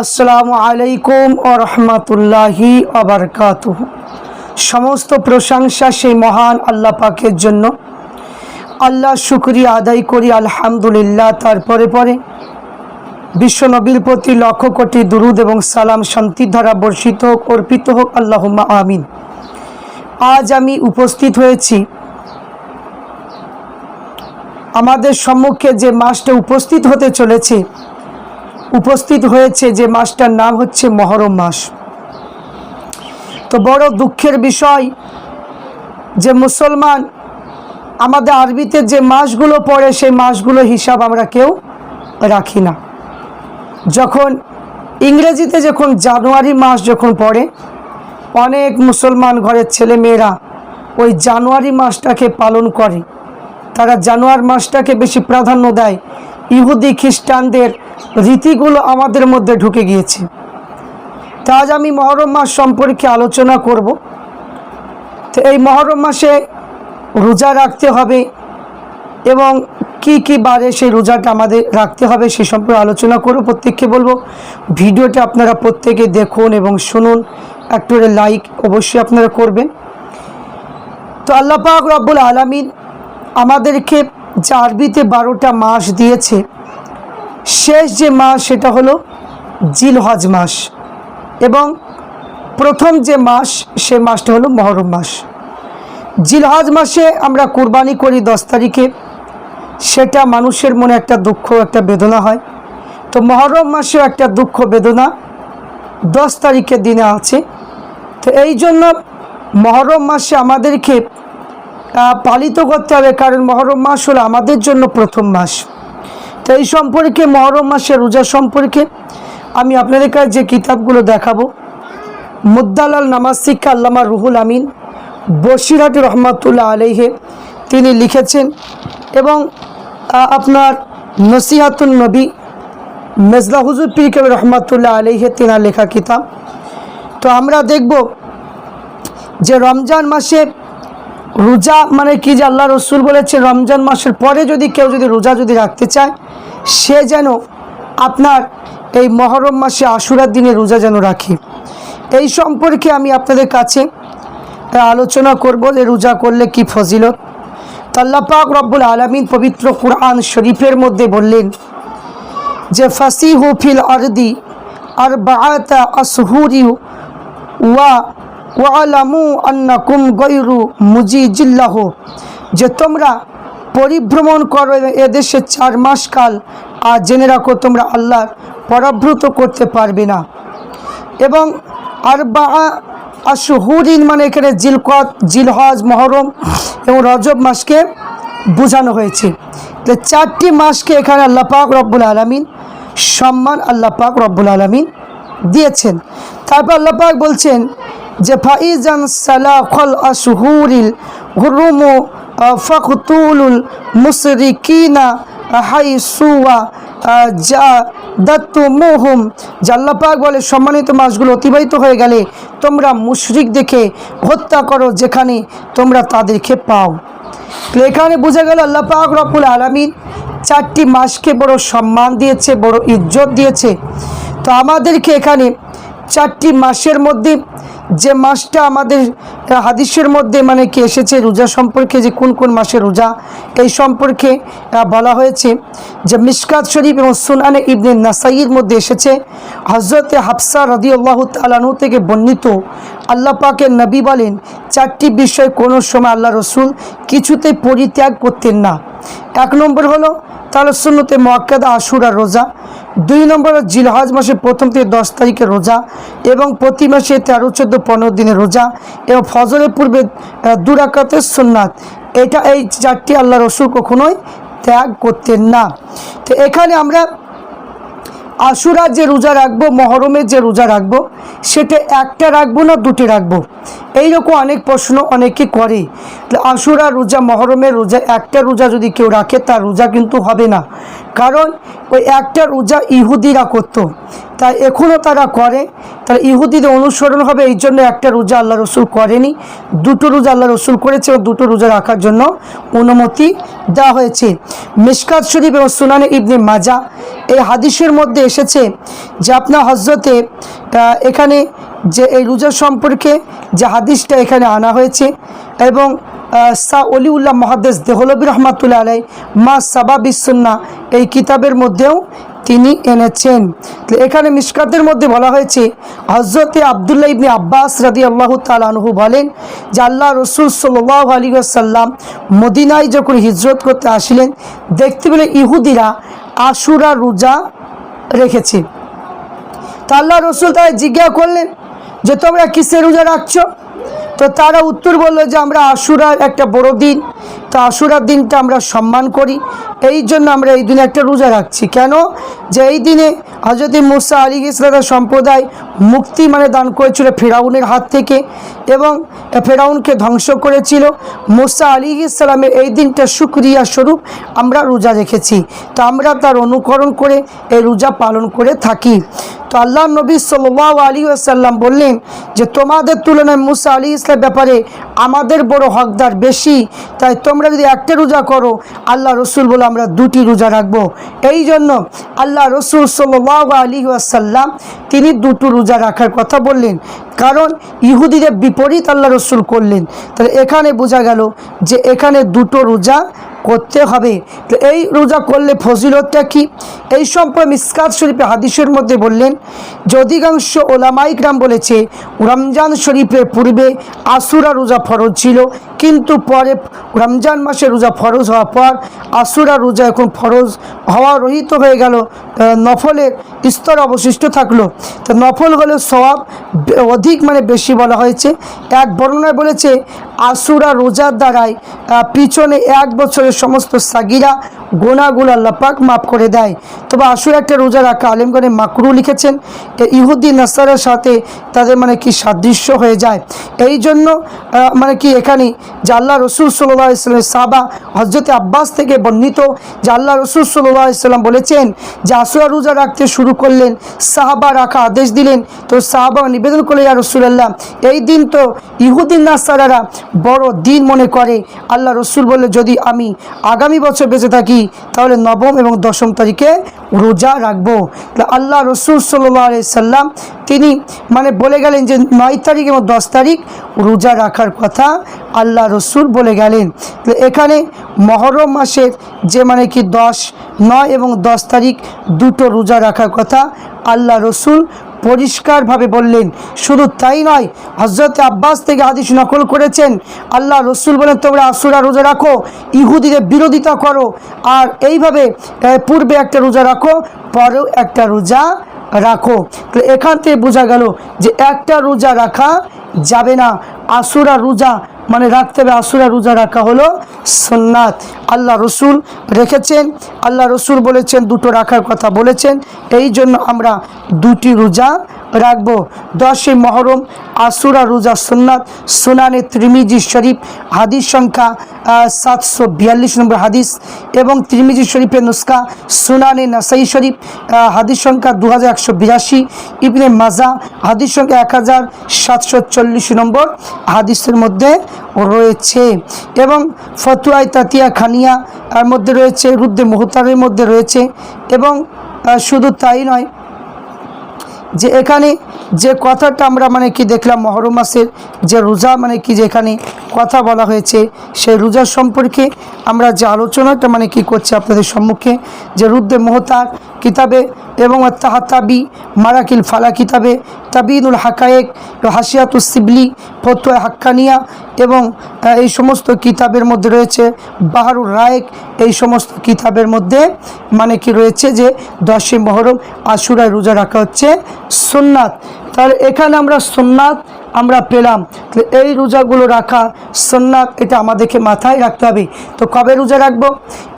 আসসালামু আলাইকুম ও রহমতুল্লাহি আবরকাত সমস্ত প্রশংসা সেই মহান আল্লাহ পাকের জন্য। আল্লাহ শুক্রিয়া আদায় করি, আলহামদুলিল্লাহ। তারপরে পরে বিশ্বনবীর প্রতি লক্ষ কোটি দুরুদ এবং সালাম শান্তির ধারা বর্ষিত হোক, অর্পিত হোক আল্লাহ আমিন। আজ আমি উপস্থিত হয়েছি আমাদের সম্মুখে যে মাসটা উপস্থিত হতে চলেছে, উপস্থিত হয়েছে যে মাসটার নাম হচ্ছে মহরম মাস তো বড় দুঃখের বিষয় যে মুসলমান আমাদের আরবিতে যে মাসগুলো পড়ে, সেই মাসগুলো হিসাব আমরা কেউ রাখি না। যখন ইংরেজিতে যখন জানুয়ারি মাস যখন পড়ে, অনেক মুসলমান ঘরের ছেলে মেয়েরা ওই জানুয়ারি মাসটাকে পালন করে। তারা জানুয়ারি মাসটাকে বেশি প্রাধান্য দেয়। ইহুদি খ্রিস্টানদের রীতিগুলো আমাদের মধ্যে ঢুকে গিয়েছে। তা আজ আমি মহরম মাস সম্পর্কে আলোচনা করব। তো এই মহরম মাসে রোজা রাখতে হবে এবং কি কি বারে সেই রোজাটা আমাদের রাখতে হবে সে সম্পর্কে আলোচনা করব, প্রত্যেককে বলব। ভিডিওটা আপনারা প্রত্যেকে দেখুন এবং শুনুন। একটু লাইক অবশ্যই আপনারা করবেন। তো আল্লাহ পাক রব্বুল আলমিন আমাদেরকে যে আরবিতে বারোটা মাস দিয়েছে। শেষ যে মাস সেটা হলো জিলহজ মাস এবং প্রথম যে মাস সে মাসটা হলো মহরম মাস। জিলহজ মাসে আমরা কুরবানি করি দশ তারিখে। সেটা মানুষের মনে একটা দুঃখ, একটা বেদনা হয়। তো মহরম মাসেও একটা দুঃখ, বেদনা দশ তারিখের দিনে আছে। তো এই জন্য মহরম মাসে আমাদেরকে পালিত করতে হবে, কারণ মহরম মাস হলো আমাদের জন্য প্রথম মাস। তো এই সম্পর্কে, মহরম মাসের রোজা সম্পর্কে আমি আপনাদের কাছে যে কিতাবগুলো দেখাবো মুদ্দালাল নামাজ শিক্ষা আল্লামা রুহুল আমিন বসিরহাট রহমতুল্লাহ আলহে তিনি লিখেছেন এবং আপনার নসিহাতুল নবী মেজলা হুজুর পীর কবি রহমতুল্লাহ আলহে তেনার লেখা কিতাব। তো আমরা দেখব যে রমজান মাসে রোজা মানে কি যে আল্লাহ রসুল বলেছে রমজান মাসের পরে যদি কেউ যদি রোজা যদি রাখতে চায়, সে যেন আপনার এই মহরম মাসে আশুরার দিনে রোজা যেন রাখে। এই সম্পর্কে আমি আপনাদের কাছে আলোচনা করব যে রোজা করলে কি ফজিলত। তো আল্লাহ পাক রব্বুল আলমিন পবিত্র কুরআন শরীফের মধ্যে বললেন যে ফাসি ফিল আরদি আর বাআতা আসহুরি ওয়া ওয়ালামু আন্নাকুম গৈরু মুজিজিল্লাহ। যে তোমরা পরিভ্রমণ করো এদেশে চার মাস কাল, আর জেনে রাখো তোমরা আল্লাহর পরাভূত করতে পারবে না। এবং আর বা আশহুরিন মানে এখানে জিলকত, জিলহজ, মহরম এবং রজব মাসকে বোঝানো হয়েছে। তো চারটি মাসকে এখানে আল্লাহ পাক রব্বুল আলমিন সম্মান আল্লাহ পাক রব্বুল আলমিন দিয়েছেন। তারপর আল্লাহ পাক বলছেন যে ফাইজান সালাখল আশহুরিল হুরুমু ফখতুলুল মুসরিকিনা হাই সুয়া যা দত্তু মোহম জাল্লাপাক বলে, সম্মানিত মাসগুলো অতিবাহিত হয়ে গেলে তোমরা মুশরিক দেখে হত্যা করো যেখানে তোমরা তাদেরকে পাও। এখানে বোঝা গেল আল্লাহ পাক রব্বুল আলমিন চারটি মাসকে বড় সম্মান দিয়েছে, বড় ইজ্জত দিয়েছে। তো আমাদেরকে এখানে চারটি মাসের মধ্যে, যে মাসটা আমাদের হাদিসের মধ্যে মানে কি এসেছে, রোজা সম্পর্কে যে কোন কোন মাসে রোজা, এই সম্পর্কে বলা হয়েছে যে মিসকাত শরীফ এবং সুনানে ইবনে নাসাইয়ের মধ্যে এসেছে হজরতে হাফসা রদি রদিউল্লাহ তালানু থেকে বর্ণিত, আল্লাহ পাকের নবী বলেন, চারটি বিষয় কোনো সময় আল্লাহ রসুল কিছুতেই পরিত্যাগ করতেন না। এক নম্বর হলো তাহলে সুন্নতে মোয়াক্কাদা, আশুরা রোজা, দুই নম্বর জিলহাজ মাসের প্রথম থেকে দশ তারিখে রোজা এবং প্রতি মাসে তেরো, চোদ্দ, পনেরো দিনের রোজা এবং ফজরের পূর্বে দুরাকাতের সুন্নাত। এটা এই চারটি আল্লাহ রসুল কখনোই ত্যাগ করতেন না। তো এখানে আমরা আশুরা যে রোজা রাখব, মহরমের যে রোজা রাখব, সেটা একটা রাখব না, দুটি রাখব? এইরকম অনেক প্রশ্ন অনেকে করে। আশুরা রোজা, মহরমের রোজা, একটা রোজা যদি কেউ রাখে, তার রোজা কিন্তু হবে না। কারণ ওই একটা রোজা ইহুদিরা করতো। তাই এখনও তারা করে। তারা ইহুদিদের অনুসরণ হবে, এই জন্য একটা রোজা আল্লাহ রসুল করেনি। দুটো রোজা আল্লাহ রসুল করেছে ও দুটো রোজা রাখার জন্য অনুমতি দেওয়া হয়েছে। মিসকাত শরীফ এবং সুনানে ইবনে মাজা এই হাদিসের মধ্যে এসেছে যে আপনার হজরতে এখানে যে এই রোজা সম্পর্কে যে হাদিসটা এখানে আনা হয়েছে এবং সা অলিউল্লাহ মহাদেস দেহলবী রহমাতুল্লাহ আলাই মা সাবা বিসন্না এই কিতাবের মধ্যেও তিনি এনেছেন। এখানে মিসকাতের মধ্যে বলা হয়েছে হজরতে আবদুল্লাহ ইবনে আব্বাস রাদি আল্লাহ তালানহু বলেন যে আল্লাহ রসুল সাল্লাহ আলী আসাল্লাম মদিনায় যখন হিজরত করতে আসিলেন, দেখতে পেলে ইহুদিরা আশুরা রোজা রেখেছে। তো আল্লাহ রসুল তাই জিজ্ঞাসা করলেন যে, তোমরা কিসের রোজা রাখছো? তো তারা উত্তর বলল যে আমরা আশুরার একটা বড় দিন তো আশুরার দিনটা আমরা সম্মান করি। এই জন্য আমরা এই দিনে একটা রোজা রাখছি। কেন? যে এই দিনে হজরত মুসা আলী ইসলামের সম্প্রদায় মুক্তি মানে দান করেছিল ফেরাউনের হাত থেকে এবং ফেরাউনকে ধ্বংস করেছিল। মুসা আলী ইসলামের এই দিনটা সুক্রিয়া স্বরূপ আমরা রোজা রেখেছি। তো আমরা তার অনুকরণ করে এই রোজা পালন করে থাকি। তো আল্লাহ নবী সাল্লাহ আলী আসাল্লাম বললেন যে, তোমাদের তুলনায় মুসা আলী ইসলামের ব্যাপারে আমাদের বড় হকদার বেশি। তাই তোমরা যদি একটা রোজা করো, আল্লাহ রসুল বলে আমরা দুটি রোজা রাখব। এই জন্য আল্লাহ রসুল সাল্লাহ আলী আসাল্লাম তিনি দুটো রোজা রাখার কথা বললেন। কারণ ইহুদিদের বিপরীত আল্লাহ রসুল করলেন। তাহলে এখানে বোঝা গেল যে এখানে দুটো রোজা করতে হবে। তো এই রোজা করলে ফজিলতটা কি? এই সম্পর্কে মিসকাত শরীফে হাদিসের মধ্যে বললেন যে অধিকাংশ ওলামাইকরাম বলেছে, রমজান শরীফের পূর্বে আসুরা রোজা ফরজ ছিল, কিন্তু পরে রমজান মাসে রোজা ফরজ হওয়ার পর আসুরা রোজা এখন ফরজ হওয়া রহিত হয়ে গেল। নফলের স্তর অবশিষ্ট থাকল। তো নফল হলে সওয়াব বে- অধিক মানে বেশি বলা হয়েছে। এক বর্ণনায় বলেছে আসুরা রোজার দ্বারাই পিছনে এক বছরের সমস্ত সাগিরা গোনাগুলো আল্লাপাক মাফ করে দেয়। তবে আসুর একটা রোজা রাখা আলেমগণে মাকরু লিখেছেন ইহুদ্দিন নাসারের সাথে তাদের মানে কি সাদৃশ্য হয়ে যায়। এই জন্য মানে কি এখানে যে আল্লাহ রসুল সাল্লাহ ইসলামের সাবা হজরতে আব্বাস থেকে বর্ণিত যে আল্লাহ রসুল সাল্লাহ ইসলাম বলেছেন যে আসুরা রোজা রাখতে শুরু করলেন, সাহাবা রাখা আদেশ দিলেন। তো সাহাবা নিবেদন করলেন, ইয়া রসুলাল্লাহ, এই দিন তো ইহুদিন নাসারারা বড় দিন মনে করে। আল্লাহ রসুল বললে যদি আমি আগামী বছর বেঁচে থাকি, তাহলে নবম এবং দশম তারিখে রোজা রাখব। আল্লাহ রসুল সাল্লাহ সাল্লাম, তিনি মানে বলে গেলেন যে, নয় তারিখ এবং দশ তারিখ রোজা রাখার কথা আল্লাহ রসুল বলে গেলেন। তো এখানে মহরম মাসের যে মানে কি দশ, নয় এবং দশ তারিখ দুটো রোজা রাখার কথা আল্লাহ রসুল পরিষ্কারভাবে বললেন, শুধু তাই নয় হজরত আব্বাস থেকে আদিস নকল করেছেন। আল্লাহ রসুল বলেন, তোমরা আসুরা রোজা রাখো, ইহুদিদের বিরোধিতা করো, আর এইভাবে পূর্বে একটা রোজা রাখো, পরেও একটা রোজা রাখো। তো এখান থেকে বোঝা গেল যে একটা রোজা রাখা যাবে না আসুরা রোজা মানে রাখতে হবে, আসুরা রোজা রাখা হলো সন্ন্যাত আল্লাহ রসুল রেখেছেন, আল্লাহ রসুল বলেছেন, দুটো রাখার কথা বলেছেন। এই জন্য আমরা দুটি রোজা রাখব। দশই মহরম আসুরা রোজা সুন্নাত, সুনানে ত্রিমিজি শরীফ, হাদিস সংখ্যা সাতশো বিয়াল্লিশ নম্বর হাদিস এবং ত্রিমিজি শরীফের নুস্কা সুনানে নাসাই শরীফ হাদিস সংখ্যা দু হাজার একশো বিরাশি, ইবনে মাজা, হাদিস সংখ্যা এক হাজার সাতশো চল্লিশ নম্বর হাদিসের মধ্যে রয়েছে। এবং ফতুয়াই তাতিয়া খানিয়া মধ্যে রয়েছে, রুদ্দে মোহতারের মধ্যে রয়েছে এবং শুধু তাই নয় যে এখানে যে কথাটা আমরা মানে কি দেখলাম মহরম মাসের, যে রোজা মানে কি যেখানে কথা বলা হয়েছে সেই রোজা সম্পর্কে আমরা যে আলোচনাটা মানে কি করছি আপনাদের সম্মুখে, যে রুদ্রে মোহতার কিতাবে এবং আত্মাহা তাহাতাবি মারাকিল ফালা কিতাবে, তাবিনুল হাকায়েক হাসিয়াতুস সিবলি, ফতুয়া হাক্কানিয়া এবং এই সমস্ত কিতাবের মধ্যে রয়েছে বাহারুর রায়েক। এই সমস্ত কিতাবের মধ্যে মানে কি রয়েছে যে, দশই মহরম আশুরায় রোজা রাখা হচ্ছে সুন্নাত। তাহলে এখানে আমরা সুন্নাত আমরা পেলাম। এই রোজাগুলো রাখা সুন্নাত এটা আমাদেরকে মাথায় রাখতে হবে। তো কবে রোজা রাখব?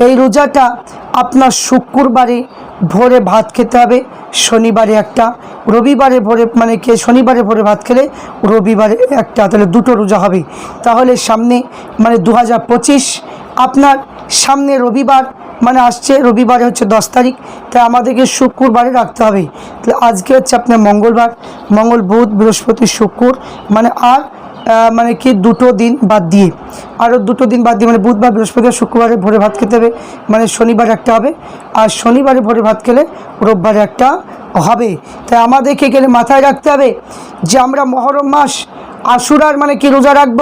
এই রোজাটা আপনার শুক্রবারে ভোরে ভাত খেতে হবে, শনিবারে একটা, রবিবারে ভোরে মানে কে শনিবারে ভোরে ভাত খেলে রবিবারে একটা, তাহলে দুটো রোজা হবে। তাহলে সামনে মানে দু হাজার পঁচিশ, আপনার সামনে রবিবার মানে আসছে, রবিবারে হচ্ছে দশ তারিখ, তাই আমাদেরকে শুক্রবারে রাখতে হবে। তাহলে আজকে হচ্ছে আপনার মঙ্গলবার, মঙ্গল বুধ, বৃহস্পতি, শুক্র মানে আর মানে কি দুটো দিন বাদ দিয়ে আরও দুটো দিন বাদ দিয়ে মানে বুধবার, বৃহস্পতিবার, শুক্রবারে ভোরে ভাত খেতে হবে মানে শনিবার একটা হবে, আর শনিবারে ভোরে ভাত খেলে রোববারে একটা হবে। তাই আমাদেরকে গেলে মাথায় রাখতে হবে যে আমরা মহরম মাস আশুরার মানে কি রোজা রাখব?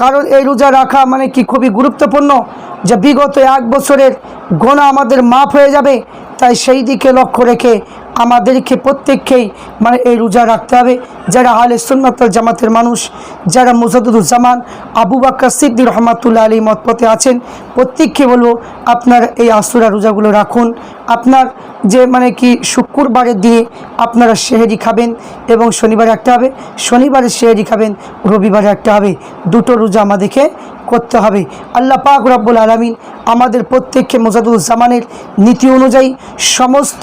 কারণ এই রোজা রাখা মানে কি খুবই গুরুত্বপূর্ণ? যে বিগত এক বছরের গোনা আমাদের মাফ হয়ে যাবে, তাই সেই দিকে লক্ষ্য রেখে আমাদেরকে প্রত্যেককেই মানে এই রোজা রাখতে হবে। যারা আলে সুন্নাতল জামাতের মানুষ, যারা মুজাদুজ্জামান আবু বাক্কা সিদ্দি রহমাতুল্লাহ আলী মতপথে আছেন, প্রত্যেককে বলব, আপনার এই আসুরা রোজাগুলো রাখুন। আপনার যে মানে কি শুক্রবারের দিয়ে আপনারা সেহেরি খাবেন এবং শনিবার একটা হবে। শনিবারে সেহেরি খাবেন, রবিবারে একটা হবে। দুটো রোজা আমাদেরকে করতে হবে। আল্লাহ পাক রব্বুল আলমিন আমাদের প্রত্যেককে মোজাদুজ্জামানের নীতি অনুযায়ী সমস্ত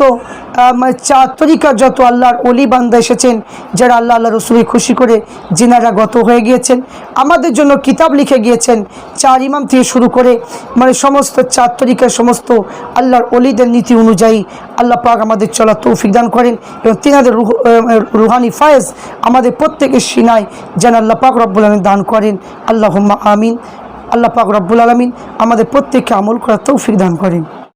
মানে চার তরিকা যত আল্লাহর অলি বান্দা এসেছেন, যারা আল্লাহ আল্লাহ রসুলকে খুশি করে যিনারা গত হয়ে গিয়েছেন, আমাদের জন্য কিতাব লিখে গিয়েছেন, চার ইমাম থেকে শুরু করে মানে সমস্ত চার তরিকার সমস্ত আল্লাহর অলিদের নীতি অনুযায়ী আল্লাহ পাক আমাদের চলা তৌফিক দান করেন এবং তিনাদের রুহ- রুহানি ফায়েজ আমাদের প্রত্যেকের সিনায় যেন আল্লাহ পাক রব্বুল দান করেন। আল্লাহ আমিন। আল্লাহ পাক রব্বুল আলমিন আমাদের প্রত্যেককে আমল করার তৌফিক দান করেন।